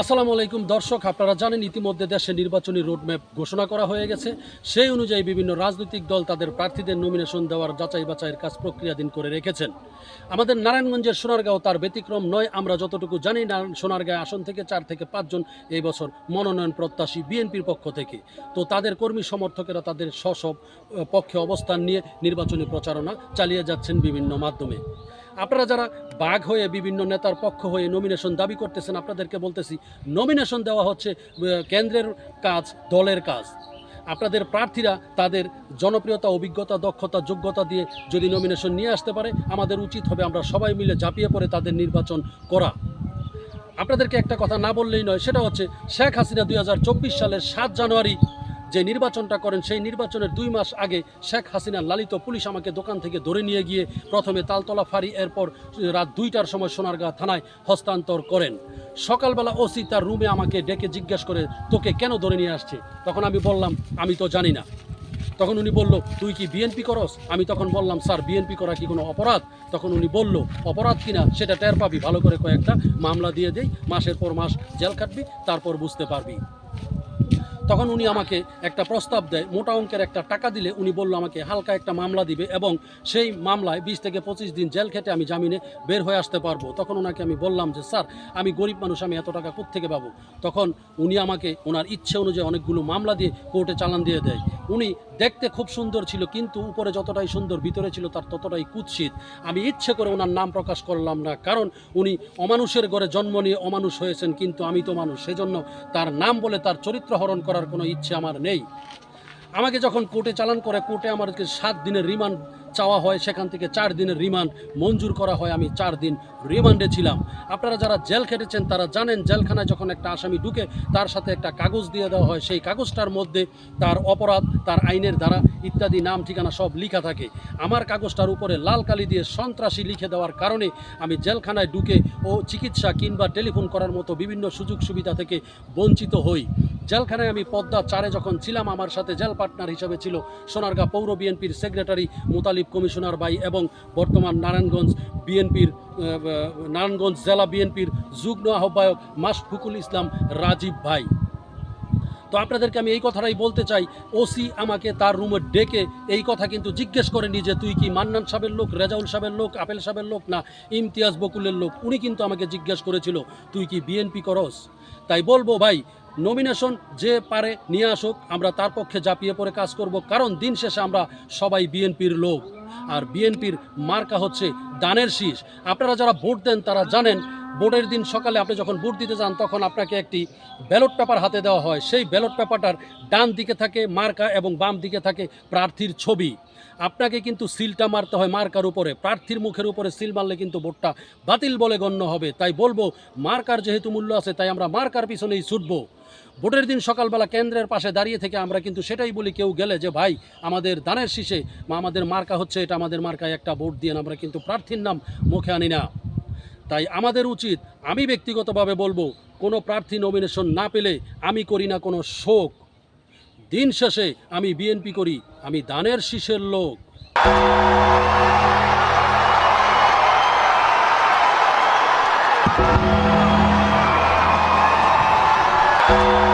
আসসালামু আলাইকুম, দর্শক, আপনারা জানেন ইতিমধ্যে দেশে নির্বাচনী রোডম্যাপ ঘোষণা করা হয়ে গেছে। সেই অনুযায়ী বিভিন্ন রাজনৈতিক দল তাদের প্রার্থীদের নমিনেশন দেওয়ার যাচাই বাছাইয়ের কাজ প্রক্রিয়াধীন করে রেখেছেন। আমাদের নারায়ণগঞ্জের সোনারগাঁও তার ব্যতিক্রম নয়, আমরা যতটুকু জানি না সোনারগাঁও আসন থেকে চার থেকে পাঁচজন এই বছর মনোনয়ন প্রত্যাশী বিএনপির পক্ষ থেকে। তো তাদের কর্মী সমর্থকেরা তাদের স্বসব, পক্ষে অবস্থান নিয়ে নির্বাচনী প্রচারণা চালিয়ে যাচ্ছেন বিভিন্ন মাধ্যমে। আপনারা যারা বাঘ হয়ে বিভিন্ন নেতার পক্ষ হয়ে নমিনেশন দাবি করতেছেন, আপনাদেরকে বলতেছি নমিনেশন দেওয়া হচ্ছে কেন্দ্রের কাজ, দলের কাজ। আপনাদের প্রার্থীরা তাদের জনপ্রিয়তা, অভিজ্ঞতা, দক্ষতা, যোগ্যতা দিয়ে যদি নমিনেশন নিয়ে আসতে পারে, আমাদের উচিত হবে আমরা সবাই মিলে ঝাঁপিয়ে পড়ে তাদের নির্বাচন করা। আপনাদেরকে একটা কথা না বললেই নয়, সেটা হচ্ছে শেখ হাসিনা দুই হাজার চব্বিশ সালের সাত জানুয়ারি যে নির্বাচনটা করেন, সেই নির্বাচনের দুই মাস আগে শেখ হাসিনা লালিত পুলিশ আমাকে দোকান থেকে ধরে নিয়ে গিয়ে প্রথমে তালতলা ফাঁড়ি, এরপর রাত দুইটার সময় সোনারগাঁ থানায় হস্তান্তর করেন। সকালবেলা ওসি তার রুমে আমাকে ডেকে জিজ্ঞেস করে, তোকে কেন ধরে নিয়ে আসছে? তখন আমি বললাম, আমি তো জানি না। তখন উনি বলল, তুই কি বিএনপি করস? আমি তখন বললাম, স্যার, বিএনপি করা কি কোনো অপরাধ? তখন উনি বলল, অপরাধ কিনা সেটা টের পাবি। ভালো করে কয়েকটা মামলা দিয়ে দেই, মাসের পর মাস জেল কাটবি তারপর বুঝতে পারবি। তখন উনি আমাকে একটা প্রস্তাব দেয়, মোটা অঙ্কের একটা টাকা দিলে উনি বলল আমাকে হালকা একটা মামলা দিবে এবং সেই মামলায় বিশ থেকে পঁচিশ দিন জেল খেটে আমি জামিনে বের হয়ে আসতে পারব। তখন ওনাকে আমি বললাম যে, স্যার, আমি গরিব মানুষ, আমি এত টাকা কোত্থেকে পাবো? তখন উনি আমাকে ওনার ইচ্ছে অনুযায়ী অনেকগুলো মামলা দিয়ে কোর্টে চালান দিয়ে দেয়। উনি দেখতে খুব সুন্দর ছিল, কিন্তু উপরে যতটাই সুন্দর ভিতরে ছিল তার ততটাই কুৎসিত। আমি ইচ্ছে করে ওনার নাম প্রকাশ করলাম না, কারণ উনি অমানুষের ঘরে জন্ম নিয়ে অমানুষ হয়েছেন, কিন্তু আমি তো মানুষ, সেজন্য তার নাম বলে তার চরিত্র হরণ করার কোনো ইচ্ছে আমার নেই। আমাকে যখন কোর্টে চালান করে, কোর্টে আমাদেরকে সাত দিনের রিমান্ড চাওয়া হয়, সেখান থেকে চার দিনের রিমান্ড মঞ্জুর করা হয়, আমি চার দিন রিমান্ডে ছিলাম। আপনারা যারা জেল খেটেছেন, তারা জানেন জেলখানায় যখন একটা আসামি ঢুকে, তার সাথে একটা কাগজ দিয়ে দেওয়া হয়। সেই কাগজটার মধ্যে তার অপরাধ, তার আইনের দ্বারা ইত্যাদি নাম, ঠিকানা সব লিখা থাকে। আমার কাগজটার উপরে লাল কালি দিয়ে সন্ত্রাসী লিখে দেওয়ার কারণে আমি জেলখানায় ঢুকে ও চিকিৎসা কিংবা টেলিফোন করার মতো বিভিন্ন সুযোগ সুবিধা থেকে বঞ্চিত হই। জেলখানায় আমি পদ্মা চারে যখন ছিলাম, আমার সাথে জেল পার্টনার হিসেবে ছিল সোনারগাঁ পৌর বিএনপির সেক্রেটারি মোতালিব কমিশনার ভাই এবং বর্তমান নারায়ণগঞ্জ বিএনপির নারায়ণগঞ্জ জেলা বিএনপির যুগ্ম আহ্বায়ক মাসফুকুল ইসলাম রাজীব ভাই। তো আপনাদেরকে আমি এই কথাটাই বলতে চাই, ওসি আমাকে তার রুমে ডেকে এই কথা কিন্তু জিজ্ঞেস করেনি যে তুই কি মান্নান সাহেবের লোক, রেজাউল সাহেবের লোক, আপেল সাহেবের লোক না ইমতিয়াজ বকুলের লোক? উনি কিন্তু আমাকে জিজ্ঞেস করেছিল, তুই কি বিএনপি করস? তাই বলব ভাই নমিনেশন যে পারে নিয়ে আসুক, আমরা তার পক্ষে জাপিয়ে পড়ে কাজ করব, কারণ দিন শেষে আমরা সবাই বিএনপির লোক। আর বিএনপির মার্কা হচ্ছে দানের শীষ। আপনারা যারা ভোট দেন, তারা জানেন ভোটের দিন সকালে আপনি যখন ভোট দিতে যান, তখন আপনাকে একটি ব্যালট পেপার হাতে দেওয়া হয়। সেই ব্যালট পেপারটার ডান দিকে থাকে মার্কা এবং বাম দিকে থাকে প্রার্থীর ছবি। আপনাকে কিন্তু সিলটা মারতে হয় মার্কার উপরে। প্রার্থীর মুখের উপরে সিল মারলে কিন্তু ভোটটা বাতিল বলে গণ্য হবে। তাই বলব, মার্কার যেহেতু মূল্য আছে, তাই আমরা মার্কার পিছনেই ছুটব। ভোটের দিন সকালবেলা কেন্দ্রের পাশে দাঁড়িয়ে থেকে আমরা কিন্তু সেটাই বলি, কেউ গেলে যে, ভাই, আমাদের দানের শীষে আমাদের মার্কা হচ্ছে, এটা আমাদের মার্কায় একটা ভোট দিয়ে আমরা কিন্তু প্রার্থীর নাম মুখে আনি না। তাই আমাদের উচিত, আমি ব্যক্তিগতভাবে বলব, কোনো প্রার্থী নমিনেশন না পেলে আমি করি না কোনো শোক। দিন শেষে আমি বিএনপি করি, আমি দানের শীষের লোক। Thank